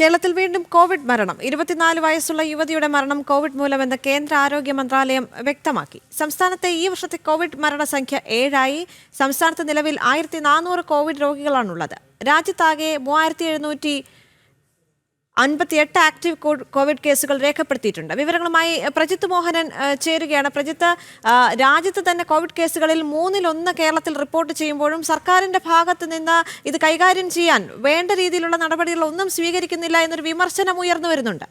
കേരളത്തിൽ വീണ്ടും കോവിഡ് മരണം. ഇരുപത്തിനാല് വയസ്സുള്ള യുവതിയുടെ മരണം കോവിഡ് മൂലമെന്ന് കേന്ദ്ര ആരോഗ്യ മന്ത്രാലയം വ്യക്തമാക്കി. സംസ്ഥാനത്തെ ഈ വർഷത്തെ കോവിഡ് മരണസംഖ്യ ഏഴായി. സംസ്ഥാനത്ത് നിലവിൽ ആയിരത്തി നാനൂറ് കോവിഡ് രോഗികളാണുള്ളത്. രാജ്യത്താകെ മൂവായിരത്തി എഴുന്നൂറ്റി അൻപത്തിയെട്ട് ആക്റ്റീവ് കോവിഡ് കേസുകൾ രേഖപ്പെടുത്തിയിട്ടുണ്ട്. വിവരങ്ങളുമായി പ്രജിത്ത് മോഹനൻ ചേരുകയാണ്. പ്രജിത്ത് രാജ്യത്ത് തന്നെ കോവിഡ് കേസുകളിൽ മൂന്നിലൊന്ന് കേരളത്തിൽ റിപ്പോർട്ട് ചെയ്യുമ്പോഴും സർക്കാരിന്റെ ഭാഗത്ത് നിന്ന് ഇത് കൈകാര്യം ചെയ്യാൻ വേണ്ട രീതിയിലുള്ള നടപടികൾ ഒന്നും സ്വീകരിക്കുന്നില്ല എന്നൊരു വിമർശനം ഉയർന്നു വരുന്നുണ്ട്.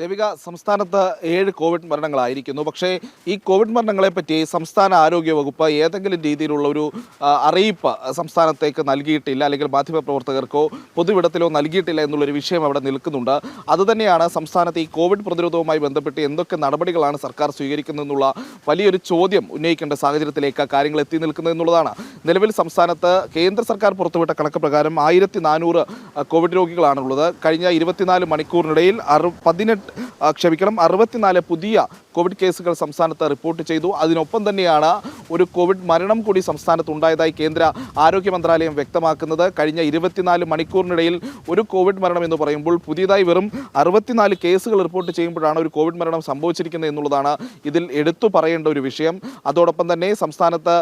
ദേവിക സംസ്ഥാനത്ത് ഏഴ് കോവിഡ് മരണങ്ങളായിരിക്കുന്നു. പക്ഷേ ഈ കോവിഡ് മരണങ്ങളെപ്പറ്റി സംസ്ഥാന ആരോഗ്യ വകുപ്പ് ഏതെങ്കിലും രീതിയിലുള്ള ഒരു അറിയിപ്പ് സംസ്ഥാനത്തേക്ക് നൽകിയിട്ടില്ല. അല്ലെങ്കിൽ മാധ്യമപ്രവർത്തകർക്കോ പൊതുവിടത്തിലോ നൽകിയിട്ടില്ല എന്നുള്ളൊരു വിഷയം അവിടെ നിൽക്കുന്നുണ്ട്. അതുതന്നെയാണ് സംസ്ഥാനത്ത് ഈ കോവിഡ് പ്രതിരോധവുമായി ബന്ധപ്പെട്ട് എന്തൊക്കെ നടപടികളാണ് സർക്കാർ സ്വീകരിക്കുന്നതെന്നുള്ള വലിയൊരു ചോദ്യം ഉന്നയിക്കേണ്ട സാഹചര്യത്തിലേക്ക് കാര്യങ്ങൾ എത്തി നിൽക്കുന്നത് എന്നുള്ളതാണ്. നിലവിൽ സംസ്ഥാനത്ത് കേന്ദ്ര സർക്കാർ പുറത്തുവിട്ട കണക്ക് പ്രകാരം ആയിരത്തി കോവിഡ് രോഗികളാണുള്ളത്. കഴിഞ്ഞ ഇരുപത്തിനാല് മണിക്കൂറിനിടയിൽ അറു പതിനെട്ട് ക്ഷമിക്കണം അറുപത്തിനാല് പുതിയ കോവിഡ് കേസുകൾ സംസ്ഥാനത്ത് റിപ്പോർട്ട് ചെയ്തു. അതിനൊപ്പം തന്നെയാണ് ഒരു കോവിഡ് മരണം കൂടി സംസ്ഥാനത്ത് ഉണ്ടായതായി കേന്ദ്ര ആരോഗ്യ മന്ത്രാലയം വ്യക്തമാക്കുന്നത്. കഴിഞ്ഞ ഇരുപത്തിനാല് മണിക്കൂറിനിടയിൽ ഒരു കോവിഡ് മരണം എന്ന് പറയുമ്പോൾ പുതിയതായി വെറും അറുപത്തിനാല് കേസുകൾ റിപ്പോർട്ട് ചെയ്യുമ്പോഴാണ് ഒരു കോവിഡ് മരണം സംഭവിച്ചിരിക്കുന്നത് എന്നുള്ളതാണ് ഇതിൽ എടുത്തു പറയേണ്ട ഒരു വിഷയം. അതോടൊപ്പം തന്നെ സംസ്ഥാനത്ത്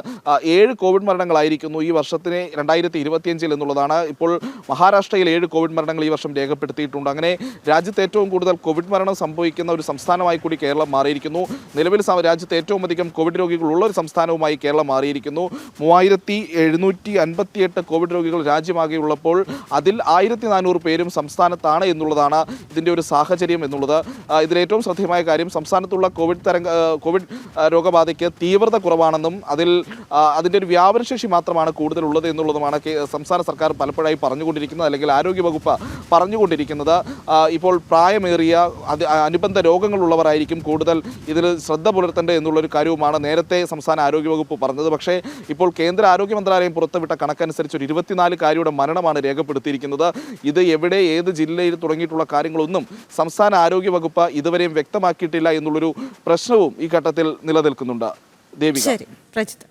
ഏഴ് കോവിഡ് മരണങ്ങളായിരിക്കുന്നു ഈ വർഷത്തിന് രണ്ടായിരത്തി ഇരുപത്തിയഞ്ചിൽ എന്നുള്ളതാണ്. ഇപ്പോൾ മഹാരാഷ്ട്രയിൽ ഏഴ് കോവിഡ് മരണങ്ങൾ ഈ വർഷം രേഖപ്പെടുത്തിയിട്ടുണ്ട്. അങ്ങനെ രാജ്യത്ത് ഏറ്റവും കൂടുതൽ കോവിഡ് മരണം സംഭവിക്കുന്ന ഒരു സംസ്ഥാനമായി കൂടി കേരളം മാറിയിരിക്കുന്നു. നിലവിൽ രാജ്യത്ത് ഏറ്റവും അധികം കോവിഡ് രോഗികളുള്ള ഒരു സംസ്ഥാനവുമായി കേരളം മാറിയിരിക്കുന്നു. മൂവായിരത്തി എഴുന്നൂറ്റി അൻപത്തിയെട്ട് കോവിഡ് രോഗികൾ രാജ്യമാകെ ഉള്ളപ്പോൾ അതിൽ ആയിരത്തി നാനൂറ് പേരും സംസ്ഥാനത്താണ് എന്നുള്ളതാണ് ഇതിന്റെ ഒരു സാഹചര്യം എന്നുള്ളത്. ഇതിലേറ്റവും ശ്രദ്ധേയമായ കാര്യം സംസ്ഥാനത്തുള്ള കോവിഡ് തരംഗ കോവിഡ് രോഗബാധയ്ക്ക് തീവ്രത കുറവാണെന്നും അതിൽ അതിന്റെ ഒരു വ്യാപനശേഷി മാത്രമാണ് കൂടുതലുള്ളത് എന്നുള്ളതുമാണ് സംസ്ഥാന സർക്കാർ പലപ്പോഴായി പറഞ്ഞുകൊണ്ടിരിക്കുന്നത്. അല്ലെങ്കിൽ ആരോഗ്യവകുപ്പ് പറഞ്ഞുകൊണ്ടിരിക്കുന്നത്. ഇപ്പോൾ പ്രായമേറിയ അനുബന്ധ രോഗങ്ങളുള്ളവരായിരിക്കും കൂടുതൽ ഇതിൽ ശ്രദ്ധ പുലർത്തേണ്ടത് എന്നുള്ളൊരു കാര്യവുമാണ് നേരത്തെ സംസ്ഥാന ആരോഗ്യവകുപ്പ് പറഞ്ഞത്. പക്ഷേ ഇപ്പോൾ കേന്ദ്ര ആരോഗ്യ മന്ത്രാലയം പുറത്തുവിട്ട കണക്കനുസരിച്ച് ഒരു ഇരുപത്തിനാലുകാരിയുടെ മരണമാണ് രേഖപ്പെടുത്തിയിരിക്കുന്നത്. ഇത് എവിടെ ഏത് ജില്ലയിൽ തുടങ്ങിയിട്ടുള്ള കാര്യങ്ങളൊന്നും സംസ്ഥാന ആരോഗ്യ വകുപ്പ് ഇതുവരെയും വ്യക്തമാക്കിയിട്ടില്ല എന്നുള്ളൊരു പ്രശ്നവും ഈ ഘട്ടത്തിൽ നിലനിൽക്കുന്നുണ്ട്. ദേവിക. ശരി പ്രജിത്ത്.